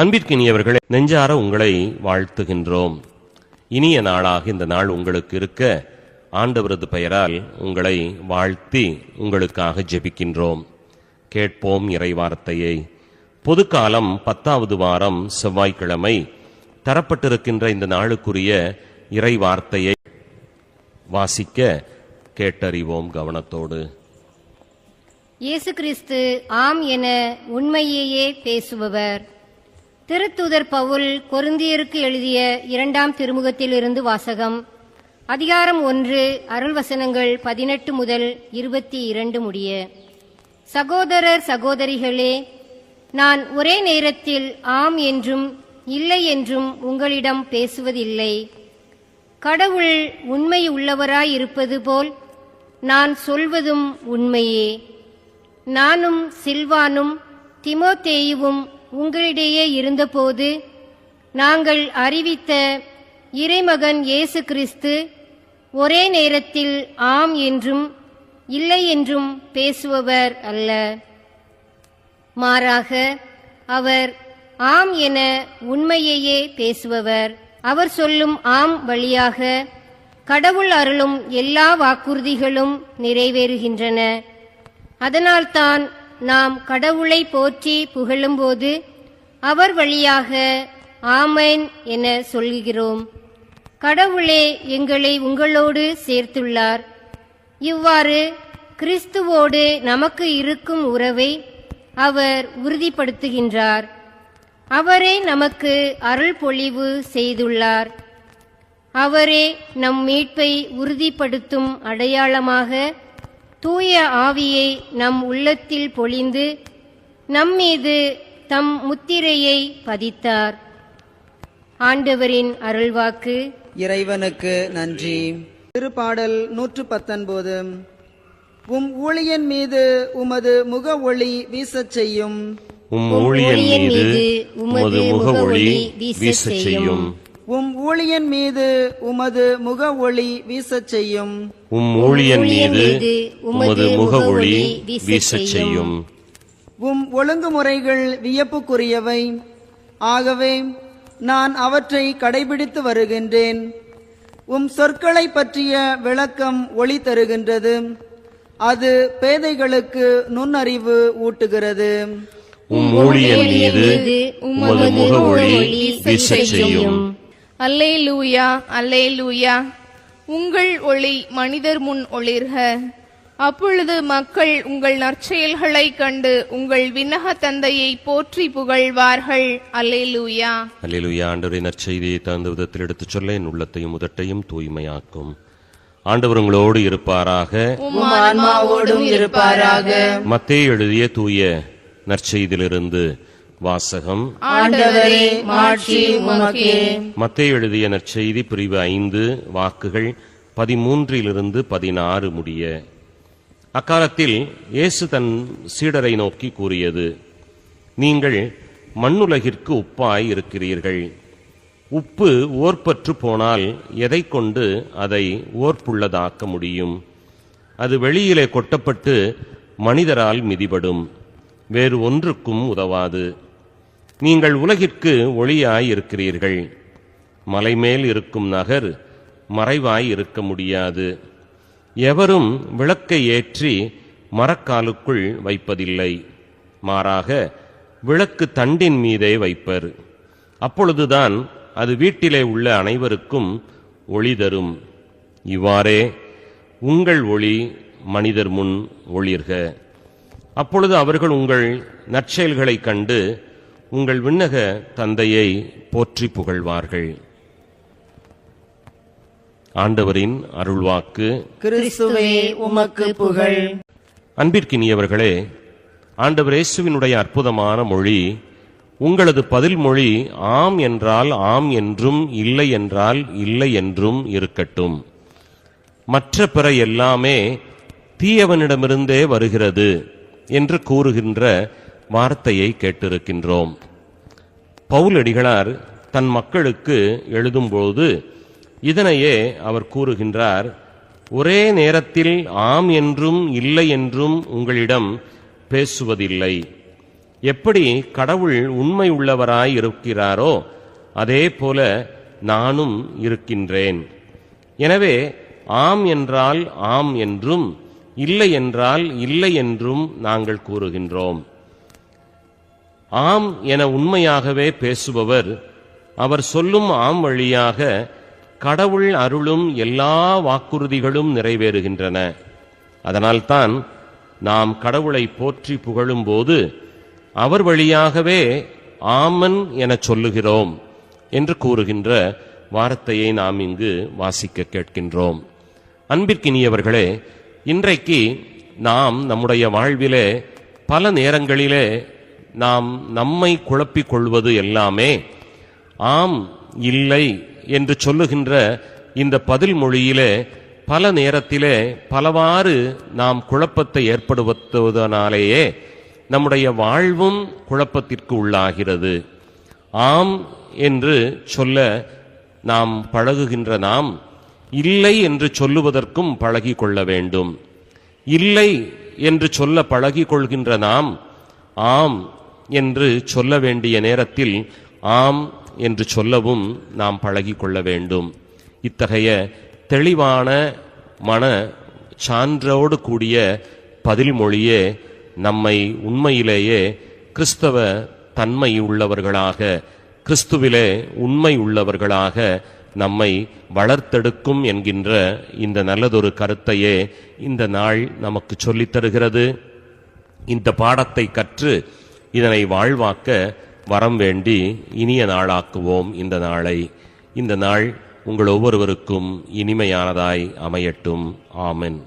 அன்பிற்கினியவர்களே நெஞ்சார உங்களை வாழ்த்துகின்றோம். இனிய நாளாக இந்த நாள் உங்களுக்கு இருக்க ஆண்டவரது பெயரால் உங்களை வாழ்த்தி உங்களுக்காக ஜெபிக்கின்றோம். கேட்போம் இறைவார்த்தையை. பொதுக்காலம் பத்தாவது வாரம் செவ்வாய்க்கிழமை தரப்பட்டிருக்கின்ற இந்த நாளுக்குரிய இறைவார்த்தையை வாசிக்க கேட்டறிவோம் கவனத்தோடு. இயேசு கிறிஸ்து ஆம் என உண்மையையே பேசுபவர். திருத்தூதர் பவுல் கொருந்தியருக்கு எழுதிய இரண்டாம் திருமுகத்திலிருந்து வாசகம். அதிகாரம் ஒன்று அருள்வசனங்கள் பதினெட்டு முதல் இருபத்தி இரண்டு முடிய. சகோதரர் சகோதரிகளே நான் ஒரே நேரத்தில் ஆம் என்றும் இல்லை என்றும் உங்களிடம் பேசுவதில்லை. கடவுள் உண்மை உள்ளவராய் இருப்பது போல் நான் சொல்வதும் உண்மையே. நானும் சில்வானும் திமோத்தேயுவும் உங்களிடையே இருந்தபோது நாங்கள் அறிவித்த இறைமகன் இயேசு கிறிஸ்து ஒரே நேரத்தில் ஆம் என்றும் இல்லை என்றும் பேசுபவர் அல்ல. மாறாக அவர் ஆம் என உண்மையையே பேசுபவர். அவர் சொல்லும் ஆம் வழியாக கடவுள் அருளும் எல்லா வாக்குறுதிகளும் நிறைவேறுகின்றன. அதனால்தான் நாம் கடவுளை போற்றி புகழும்போது அவர் வழியாக ஆமென் என சொல்கிறோம் கடவுளே எங்களை உங்களோடு சேர்த்துள்ளார். இவ்வாறு கிறிஸ்துவோடு நமக்கு இருக்கும் உறவை அவர் உறுதிப்படுத்துகின்றார். அவரே நமக்கு அருள் பொழிவு செய்துள்ளார். அவரே நம் மீட்பை உறுதிப்படுத்தும் அடையாளமாக தூய ஆவியை நம் உள்ளத்தில் பொழிந்து நம்மீது தம் முத்திரையை பதித்தார். ஆண்டவரின் அருள்வாக்கு. இறைவனுக்கு நன்றி. திருப்பாடல் நூற்று பத்தொன்பது உம் ஊழியன் மீது உமது முக ஒளி வீசச் செய்யும். உம் ஊழியன் மீது உமது முக ஒளி வீசச் செய்யும். உம் ஊழியன் மீது உமது முக ஒளி வீசச் செய்யும். உம் ஊழியன் மீது உமது முக ஒளி வீசச் செய்யும். உம் ஒழுங்குமுறைகள் வியப்புக்குரியவை. ஆகவே நான் அவற்றை கடைபிடித்து வருகின்றேன். உம் சொற்களை பற்றிய விளக்கம் ஒளி தருகின்றது. அது பேதைகளுக்கு நுண்ணறிவு ஊட்டுகிறது. உம் ஊழியன் மீது உமது முக ஒளி வீசச் செய்யும். அல்லேலூயா அல்லேலூயா. உங்கள் ஒளி மனிதர் முன் ஒளிர்க. அப்பொழுது மக்கள் உங்கள் நற்செயல்களைக் கண்டு உங்கள் விண்ணக தந்தையை போற்றி புகழ்வார்கள். அல்லேலூயா. அல்லேலூயா ஆண்டவரை நற்செய்தியை தகுந்த விதத்தில் எடுத்துச் சொல்ல என் உள்ளத்தையும் உதட்டையும் தூய்மையாக்கும். ஆண்டவர் உங்களோடு இருப்பாராக. மத்தேயு எழுதிய தூய நற்செய்தியிலிருந்து வாசகம். மத்தேயு எழுதிய நற்செய்தி பிரிவு ஐந்து வாக்குகள் பதிமூன்றிலிருந்து பதினாறு முடிய. அக்காலத்தில் இயேசு தன் சீடரை நோக்கி கூறியது நீங்கள் மண்ணுலகிற்கு உப்பாய் இருக்கிறீர்கள். உப்பு ஓர்பற்று போனால் எதை கொண்டு அதை ஓர்ப்புள்ளதாக்க முடியும்? அது வெளியிலே கொட்டப்பட்டு மனிதரால் மிதிபடும். வேறு ஒன்றுக்கும் உதவாது. நீங்கள் உலகிற்கு ஒளியாய் இருக்கிறீர்கள் மலைமேல் இருக்கும் நகர் மறைவாய் இருக்க முடியாது. எவரும் விளக்கை ஏற்றி மரக்காலுக்குள் வைப்பதில்லை. மாறாக விளக்கு தண்டின் மீதே வைப்பர். அப்பொழுதுதான் அது வீட்டிலே உள்ள அனைவருக்கும் ஒளி தரும். இவ்வாறே உங்கள் ஒளி மனிதர் முன் ஒளிர்க. அப்பொழுது அவர்கள் உங்கள் நற்செயல்களைக் கண்டு உங்கள் விண்ணக தந்தையை போற்றி புகழ்வார்கள். ஆண்டவரின் அருள்வாக்கு. கிறிஸ்துவே உமக்கு புகழ். அன்பிற்கினியவர்களே ஆண்டவர் இயேசுவினுடைய அற்புதமான மொழி உங்களது பதில் மொழி ஆம் என்றால் ஆம் என்றும் இல்லை என்றால் இல்லை என்றும் இருக்கட்டும். மற்ற பிற எல்லாமே தீயவனிடமிருந்தே வருகிறது என்று கூறுகின்ற வார்த்தையை கேட்டிருக்கின்றோம். பவுலடிகளார் தன் மக்களுக்கு எழுதும்போது இதனையே அவர் கூறுகின்றார் ஒரே நேரத்தில் ஆம் என்றும் இல்லை என்றும் உங்களிடம் பேசுவதில்லை. எப்படி கடவுள் உண்மை உள்ளவராய் இருக்கிறாரோ அதே போல நானும் இருக்கின்றேன். எனவே ஆம் என்றால் ஆம் என்றும் இல்லை என்றால் இல்லை என்றும் நாங்கள் கூறுகின்றோம். ஆம் என உண்மையாகவே பேசுபவர் அவர் சொல்லும் ஆம் வழியாக கடவுள் அருளும் எல்லா வாக்குறுதிகளும் நிறைவேறுகின்றன. அதனால்தான் நாம் கடவுளை போற்றி புகழும்போது அவர் வழியாகவே ஆமன் என சொல்லுகிறோம் என்று கூறுகின்ற வார்த்தையை நாம் இங்கு வாசிக்க கேட்கின்றோம். அன்பிற்கினியவர்களே இன்றைக்கு நாம் நம்முடைய வாழ்விலே பல நேரங்களிலே நாம் நம்மை குழப்பிக் கொள்வது எல்லாமே ஆம் இல்லை என்று சொல்லுகின்ற இந்த பதில் மொழியிலே பல நேரத்திலே பலவாறு நாம் குழப்பத்தை ஏற்படுத்துவதனாலேயே நம்முடைய வாழ்வும் குழப்பத்திற்கு உள்ளாகிறது. ஆம் என்று சொல்ல நாம் பழகுகின்ற நாம் இல்லை என்று சொல்லுவதற்கும் பழகி கொள்ள வேண்டும். இல்லை என்று சொல்ல பழகி கொள்கின்ற நாம் ஆம் என்று சொல்ல வேண்டிய நேரத்தில் ஆம் என்று சொல்லவும் நாம் பழகி கொள்ள வேண்டும். இத்தகைய தெளிவான மன சான்றோடு கூடிய பதில் மொழியே நம்மை உண்மையிலேயே கிறிஸ்தவ தன்மை உள்ளவர்களாக கிறிஸ்துவிலே உண்மை உள்ளவர்களாக நம்மை வளர்த்தெடுக்கும் என்கின்ற இந்த நல்லதொரு கருத்தையே இந்த நாள் நமக்கு சொல்லித் தருகிறது. இந்த பாடத்தை கற்று இதனை வாழ்வாக்க வரம் வேண்டி இனிய நாளாக்குவோம் இந்த நாளை. இந்த நாள் உங்கள் ஒவ்வொருவருக்கும் இனிமையானதாய் அமையட்டும். ஆமென்.